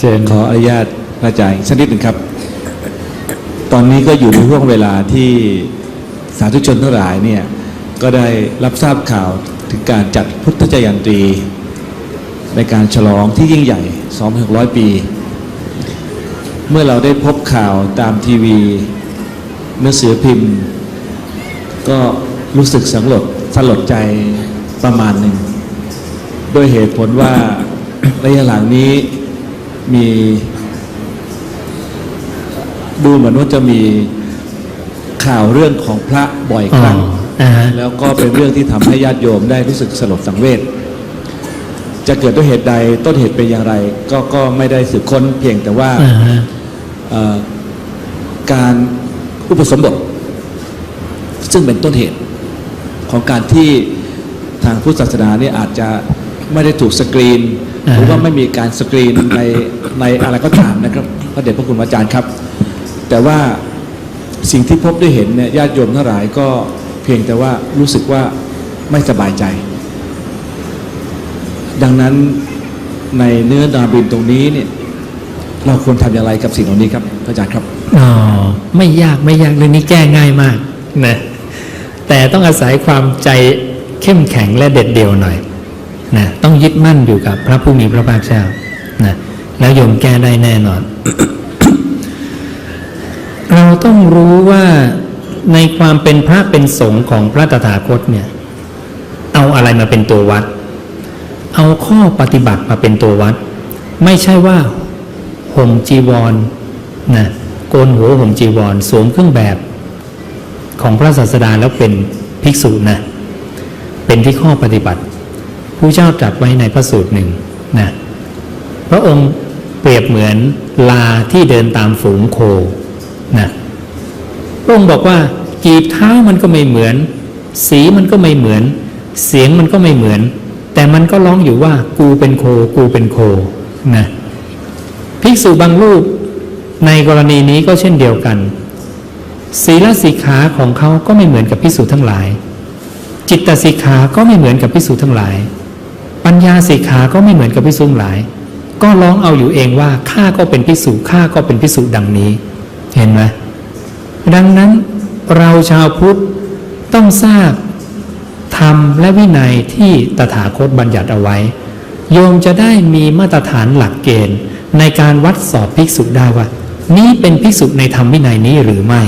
เชิญขออนุญาตพระอาจารย์สักนิดหนึ่งครับ ตอนนี้ก็อยู่ในช่วงเวลาที่สาธุชนทั้งหลายเนี่ยก็ได้รับทราบข่าวถึงการจัดพุทธจยันตรี ในการฉลองที่ยิ่งใหญ่2,600 ปี เมื่อเราได้พบข่าวตามทีวีหนังสือพิมพ์ ก็รู้สึกสังหลดสลดใจประมาณหนึ่งด้วยเหตุผลว่าระยะหลังนี้ มี ดูเหมือนว่าจะมีข่าวเรื่องของพระบ่อยครั้งอ๋ออ่าฮะแล้วก็เป็นเรื่องที่ทำให้ญาติโยมได้รู้สึกสลดสังเวชจะเกิดด้วยเหตุใดต้นเหตุเป็นอย่างไร ก็ก็ไม่ได้สืบค้นเพียงแต่ว่าอ่าฮะเอ่อการอุปสมบท ซึ่งเป็นต้นเหตุของการที่ทางพุทธศาสนาเนี่ยอาจจะไม่ได้ถูกสกรีนอ่า หรือว่าไม่มีการสกรีนในในอะไรก็ตามนะครับพระเดชพระคุณอาจารย์ครับ แต่ว่าสิ่งที่พบได้เห็นเนี่ยญาติโยมทั้งหลายก็เพียงแต่ว่ารู้สึกว่าไม่สบายใจ ดังนั้นในเนื้อนาบินตรงนี้เนี่ยเราควรทำอย่างไรกับสิ่งเหล่านี้ครับพระอาจารย์ครับอ๋อไม่ยากไม่ยากเรื่องนี้แก้ง่ายมากนะแต่ต้องอาศัยความใจเข้มแข็งและเด็ดเดี่ยวหน่อย นะต้องยึดมั่นอยู่กับพระผู้มีพระภาคเจ้านะแล้วโยมแก้ได้แน่นอน เราต้องรู้ว่าในความเป็นพระเป็นสงฆ์ของพระตถาคตเนี่ย เอาอะไรมาเป็นตัววัด เอาข้อปฏิบัติมาเป็นตัววัด ไม่ใช่ว่าห่มจีวรนะโกนหัวห่มจีวรสวมเครื่องแบบของพระศาสดาแล้วเป็นภิกษุนะเป็นที่ข้อปฏิบัติ ผู้เจ้าตรัสไว้ในพระสูตรหนึ่งนะพระองค์เปรียบเหมือนลาที่เดินตามฝูงโคนะพระองค์บอกว่ากีบเท้ามันก็ไม่เหมือน สีมันก็ไม่เหมือน เสียงมันก็ไม่เหมือน แต่มันก็ร้องอยู่ว่ากูเป็นโค กูเป็นโคนะภิกษุบางรูปในกรณีนี้ก็เช่นเดียวกันศีลสิกขาของเขาก็ไม่เหมือนกับภิกษุทั้งหลาย จิตตสิกขาก็ไม่เหมือนกับภิกษุทั้งหลาย ปัญญาสิกขาก็ไม่เหมือนกับภิกษุงหลาย ก็ร้องเอาอยู่เองว่าข้าก็เป็นภิกษุข้าก็เป็นภิกษุดังนี้ เห็นไหมดังนั้นเราชาวพุทธต้องทราบธรรมและวินัยที่ตถาคตบัญญัติเอาไว้ โยมจะได้มีมาตรฐานหลักเกณฑ์ ในการวัดสอบภิกษุได้ว่า นี้เป็นภิกษุในธรรมวินัยนี้หรือไม่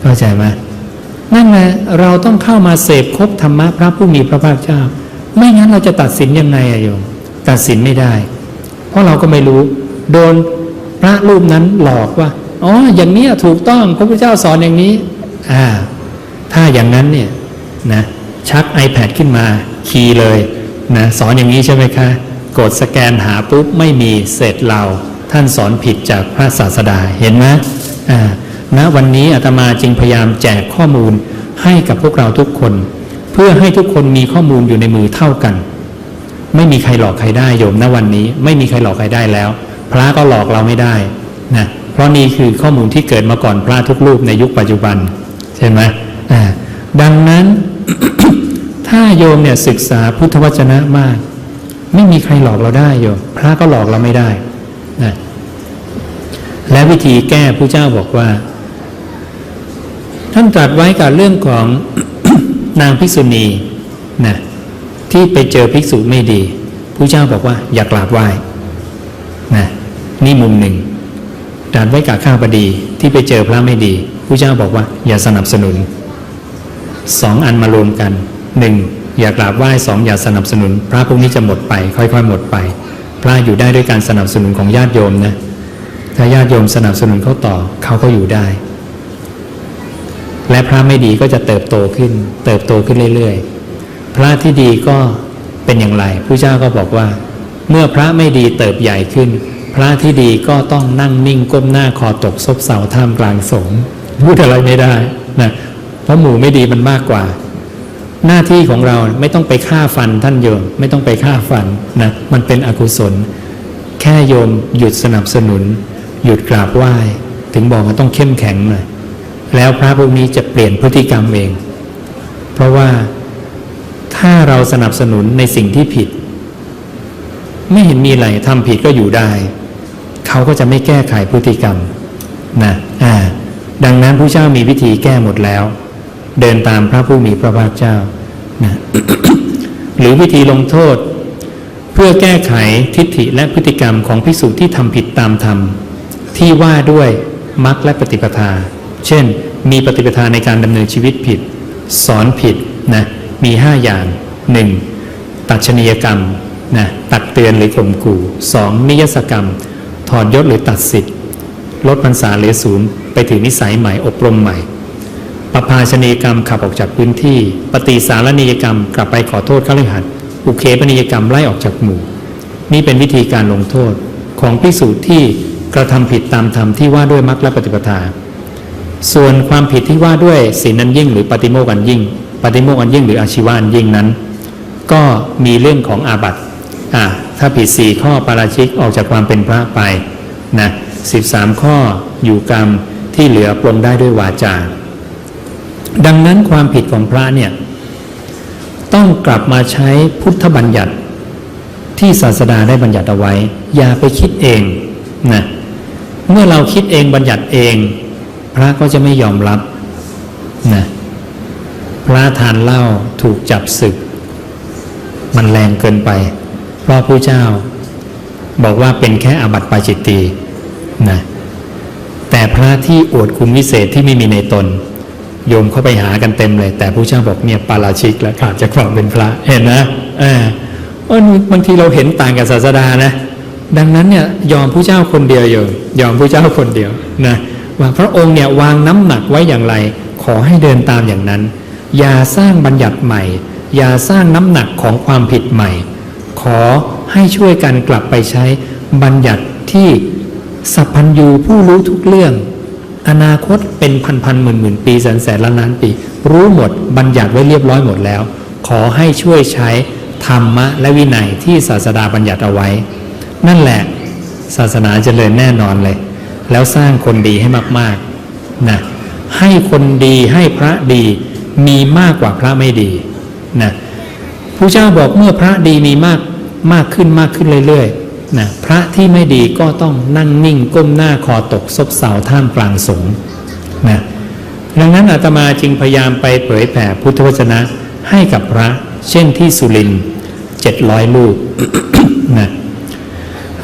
เข้าใจไหมนั่นแหละเราต้องเข้ามาเสพคบธรรมะพระผู้มีพระภาคเจ้า ไม่งั้นเราจะตัดสินยังไงอะโยมตัดสินไม่ได้ เพราะเราก็ไม่รู้ โดนพระรูปนั้นหลอกว่าอ๋ออย่างนี้ถูกต้องพระพุทธเจ้าสอนอย่างนี้อ่าถ้าอย่างนั้นเนี่ยนะชัก iPad ขึ้นมาคีย์เลยนะสอนอย่างนี้ใช่ไหมคะ กดสแกนหาปุ๊บไม่มีเสร็จเราท่านสอนผิดจากพระศาสดาเห็นไหมอ่าณวันนี้อาตมาจึงพยายามแจกข้อมูลให้กับพวกเราทุกคน เพื่อให้ทุกคนมีข้อมูลอยู่ในมือเท่ากัน ไม่มีใครหลอกใครได้โยมณวันนี้ ไม่มีใครหลอกใครได้แล้ว พระก็หลอกเราไม่ได้นะเพราะนี่คือข้อมูลที่เกิดมาก่อนพระทุกรูปในยุคปัจจุบันใช่ไหมดังนั้น ถ้าโยมเนี่ยศึกษาพุทธวจนะมาก ไม่มีใครหลอกเราได้โยมพระก็หลอกเราไม่ได้นะและวิธีแก้ผู้เจ้าบอกว่า ท่านตรัสไว้กับเรื่องของ นางภิกษุณีนะที่ไปเจอภิกษุไม่ดีผู้เจ้าบอกว่าอย่ากราบไหว้นะนี่มุมหนึ่งตรัสไว้กับข้าพดีที่ไปเจอพระไม่ดีผู้เจ้าบอกว่าอย่าสนับสนุนสองอันมารวมกันหนึ่งอย่ากราบไหว้สองอย่าสนับสนุน พระพวกนี้จะหมดไป ค่อยๆหมดไป พระอยู่ได้ด้วยการสนับสนุนของญาติโยมนะถ้าญาติโยมสนับสนุนเขาต่อเขาก็อยู่ได้ และพระไม่ดีก็จะเติบโตขึ้น เติบโตขึ้นเรื่อยๆ พระที่ดีก็เป็นอย่างไรผู้เจ้าก็บอกว่า เมื่อพระไม่ดีเติบใหญ่ขึ้น พระที่ดีก็ต้องนั่งนิ่งก้มหน้าคอตกซบเซาท่ามกลางสงฆ์พูดอะไรไม่ได้นะเพราะหมู่ไม่ดีมันมากกว่า หน้าที่ของเราไม่ต้องไปฆ่าฟันท่านโยม ไม่ต้องไปฆ่าฟันนะมันเป็นอกุศล แค่โยมหยุดสนับสนุน หยุดกราบไหว้ ถึงบอกว่าต้องเข้มแข็งหน่อย แล้วพระพวกนี้จะเปลี่ยนพฤติกรรมเอง เพราะว่าถ้าเราสนับสนุนในสิ่งที่ผิด ไม่เห็นมีอะไรทำผิดก็อยู่ได้ เขาก็จะไม่แก้ไขพฤติกรรมนะอ่าดังนั้นผู้เจ้ามีวิธีแก้หมดแล้ว เดินตามพระผู้มีพระภาคเจ้านะหรือวิธีลงโทษ เพื่อแก้ไขทิฏฐิและพฤติกรรมของภิกษุที่ทำผิดตามธรรม ที่ว่าด้วยมรรคและปฏิปทา เช่น มีปฏิปทาในการดำเนินชีวิตผิด สอนผิดนะมีห้าอย่างหนึ่งตัดชนียกรรมนะตักเตือนหรือข่มขู่สองนิยสกรรม ถอดยศหรือตัดสิทธิ์ลดพรรษาหรือศูนย์ไปถือนิสัยใหม่อบรมใหม่ปภาชนียกรรมขับออกจากพื้นที่ ปฏิสารณียกรรมกลับไปขอโทษขฤหัสถ์อุเคปนิยกรรมไล่ออกจากหมู่ นี่เป็นวิธีการลงโทษของพิสูจน์ที่กระทำผิดตามธรรมที่ว่าด้วยมรรคและปฏิปทา ส่วนความผิดที่ว่าด้วยศีลนั้นยิ่ง หรือปฏิโมกขันยิ่ง ปฏิโมกขันยิ่งหรืออาชีวะนยิ่งนั้น ก็มีเรื่องของอาบัติอ่าถ้าผิดสี่ข้อปาราชิกออกจากความเป็นพระไปนะสิบสามข้ออยู่กรรมที่เหลือปลงได้ด้วยวาจา ดังนั้นความผิดของพระเนี่ยต้องกลับมาใช้พุทธบัญญัติที่ศาสดาได้บัญญัติเอาไว้ อย่าไปคิดเองนะเมื่อเราคิดเองบัญญัติเอง พระก็จะไม่ยอมรับนะพระทานเหล้าถูกจับศึก มันแรงเกินไป เพราะผู้เจ้า บอกว่าเป็นแค่อาบัติปาจิตตีนะแต่พระที่อวดคุณวิเศษที่ไม่มีในตน โยมเข้าไปหากันเต็มเลย แต่ผู้เจ้าบอกเนี่ยปาราชิกแล้วขาดจากความเป็นพระเห็นนะเออเออบางทีเราเห็นต่างกับศาสดานะ ดังนั้นเนี่ยยอมผู้เจ้าคนเดียวโยมยอมผู้เจ้าคนเดียวนะ ว่าพระองค์เนี่ยวางน้ำหนักไว้อย่างไร ขอให้เดินตามอย่างนั้น อย่าสร้างบัญญัติใหม่ อย่าสร้างน้ำหนักของความผิดใหม่ ขอให้ช่วยกันกลับไปใช้บัญญัติที่สัพพัญญูผู้รู้ทุกเรื่อง อนาคตเป็นพันพันหมื่นหมื่นปีแสนแสนล้านล้านปี รู้หมดบัญญัติไว้เรียบร้อยหมดแล้ว ขอให้ช่วยใช้ธรรมะและวินัยที่ศาสดาบัญญัติเอาไว้ นั่นแหละ ศาสนาเจริญแน่นอนเลย แล้วสร้างคนดีให้มากๆนะให้คนดีให้พระดีมีมากกว่าพระไม่ดีนะผู้เจ้าบอกเมื่อพระดีมีมากมากขึ้นมากขึ้นเรื่อยๆนะพระที่ไม่ดีก็ต้องนั่งนิ่งก้มหน้าคอตกซบเซาท่ามกลางสงฆ์นะดังนั้นอาตมาจึงพยายามไปเผยแผ่พุทธวจนะให้กับพระ เช่นที่สุรินเจ็ดร้อยลูกนะ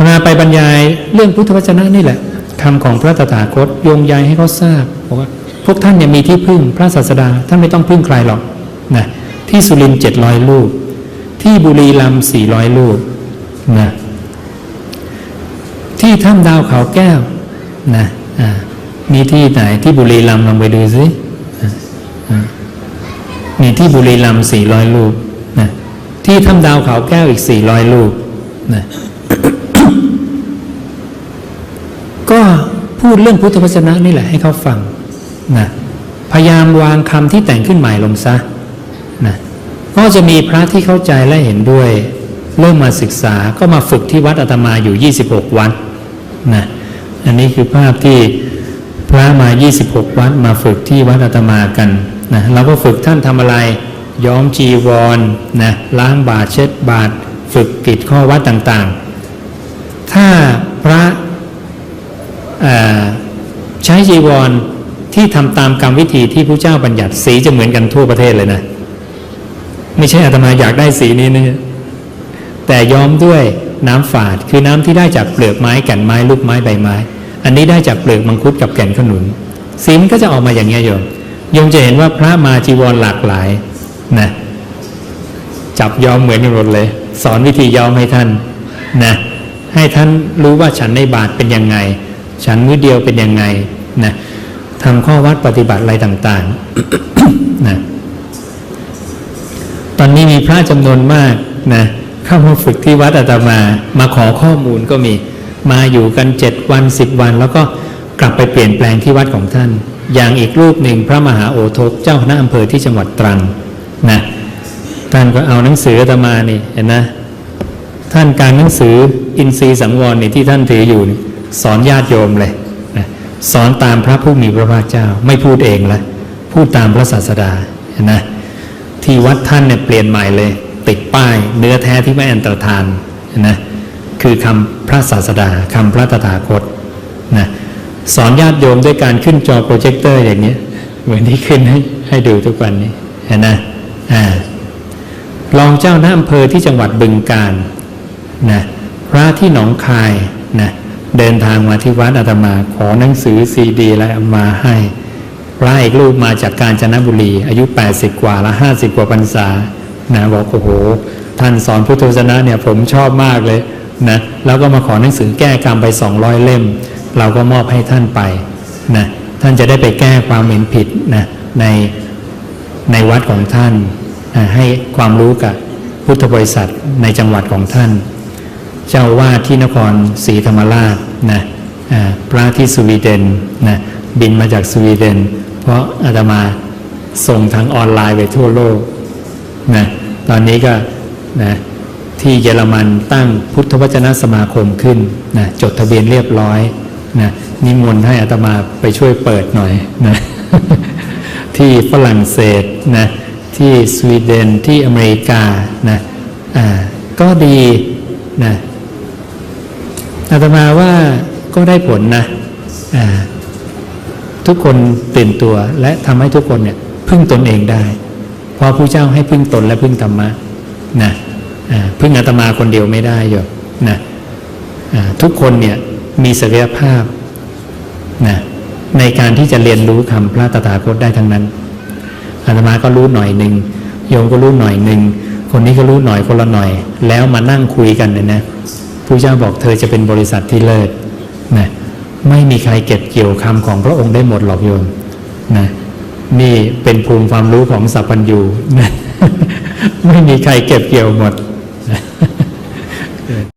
มาไปบรรยายเรื่องพุทธวจนะนี่แหละ คำของพระตถาคตโยงใยให้เขาทราบบอกว่าพวกท่านเนี่ยมีที่พึ่งพระศาสดาท่านไม่ต้องพึ่งใครหรอกนะที่สุรินเจ็ดร้อยลูก ที่บุรีรัมย์สี่ร้อยลูกนะที่ถ้ำดาวเขาแก้วนะอ่ามีที่ไหนที่บุรีรัมย์ลองไปดูสิอ่าอ่ามีที่บุรีรัมย์สี่ร้อยลูกนะที่ถ้ำดาวเขาแก้วอีกสี่ร้อยลูกนะ ก็พูดเรื่องพุทธวจนะนี่แหละให้เขาฟังนะพยายามวางคำที่แต่งขึ้นใหม่ลงซะนะก็จะมีพระที่เข้าใจและเห็นด้วย เริ่มมาศึกษาก็มาฝึกที่วัดอาตมาอยู่ 26 วัดนะอันนี้คือภาพที่พระมา 26 วัดมาฝึกที่วัดอาตมากันนะเราก็ฝึกท่านทำอะไร ย้อมจีวรนะล้างบาตรเช็ดบาตรฝึกกิจข้อวัดต่างๆ ถ้าพระ ใช้จีวรที่ทำตามกรรมวิธีที่พระเจ้าบัญญัติสีจะเหมือนกันทั่วประเทศเลยนะ ไม่ใช่อาตมาอยากได้สีนี้นะแต่ย้อมด้วยน้ำฝาดคือน้ำที่ได้จากเปลือกไม้แก่นไม้ลูกไม้ใบไม้ อันนี้ได้จากเปลือกมังคุดกับแก่นขนุน สีมันก็จะออกมาอย่างเงี้โยมโยมจะเห็นว่าพระมาจีวรหลากหลายนะจับย้อมเหมือนกันหมดเลย สอนวิธีย้อมให้ท่านนะให้ท่านรู้ว่าฉันในบาทเป็นยังไง ฉันมือเดียวเป็นยังไงนะทำข้อวัดปฏิบัติอะไรต่างๆนะตอนนี้มีพระจำนวนมากนะเข้ามาฝึกที่วัดอาตมา มาขอข้อมูลก็มี มาอยู่กันเจ็ดวันสิบวัน แล้วก็กลับไปเปลี่ยนแปลงที่วัดของท่าน อย่างอีกรูปหนึ่งพระมหาโอทกเจ้าคณะอำเภอที่จังหวัดตรังนะท่านก็เอาหนังสืออาตมานี่เห็นนะท่านการหนังสืออินทรีย์สังวรนี่ที่ท่านถืออยู่นี่ สอนญาติโยมเลยนะสอนตามพระผู้มีพระภาคเจ้า ไม่พูดเองละพูดตามพระศาสดาเห็นะที่วัดท่านเนี่ยเปลี่ยนใหม่เลย ติดป้ายเนื้อแท้ที่ไม่อันตรธานนะคือคำพระศาสดาคำพระตถาคตนะสอนญาติโยมด้วยการขึ้นจอโปรเจคเตอร์อย่างนี้เหมือนที่ขึ้นให้ให้ดูทุกวันนี้เห็นนะอ่ารองเจ้าหน้าอำเภอที่จังหวัดบึงกาฬนะพระที่หนองคายนะ เดินทางมาที่วัดอาตมาขอหนังสือซีดีอะไรมาให้พระอีกรูปมาจากกาญจนบุรี อายุ 80 กว่าละ50 กว่าพรรษานะบอกโอ้โห ท่านสอนพุทธวจนะเนี่ยผมชอบมากเลยนะแล้วก็มาขอหนังสือแก้กรรมไป 200 เล่ม เราก็มอบให้ท่านไปนะท่านจะได้ไปแก้ความเห็นผิดนะในในวัดของท่านนะให้ความรู้กับพุทธบริษัทในจังหวัดของท่าน เจ้าวาดที่นครศรีธรรมราชนะพระที่สวีเดนนะบินมาจากสวีเดน เพราะอาตมาส่งทางออนไลน์ไปทั่วโลกนะตอนนี้ก็นะที่เยอรมันตั้งพุทธวจนะสมาคมขึ้นนะจดทะเบียนเรียบร้อยนะนิมนต์ให้อาตมาไปช่วยเปิดหน่อยนะที่ฝรั่งเศสนะที่สวีเดนที่อเมริกานะอ่าก็ดีนะ อาตมาว่าก็ได้ผลนะทุกคนตื่นตัวและทำให้ทุกคนเนี่ยพึ่งตนเองได้ เพราะผู้เจ้าให้พึ่งตนและพึ่งธรรมะนะพึ่งอาตมาคนเดียวไม่ได้โยมนะทุกคนเนี่ยมีศักยภาพนะในการที่จะเรียนรู้คำพระตถาคตได้ทั้งนั้นอาตมาก็รู้หน่อยหนึ่งโยมก็รู้หน่อยหนึ่งคนนี้ก็รู้หน่อยคนละหน่อย แล้วมานั่งคุยกันเนี่ยนะ ผู้เจ้าบอกเธอจะเป็นบริษัทที่เลิศนะไม่มีใครเก็บเกี่ยวคำของพระองค์ได้หมดหรอกโยมนะนี่เป็นภูมิความรู้ของสัพพัญญูนะไม่มีใครเก็บเกี่ยวหมดนะ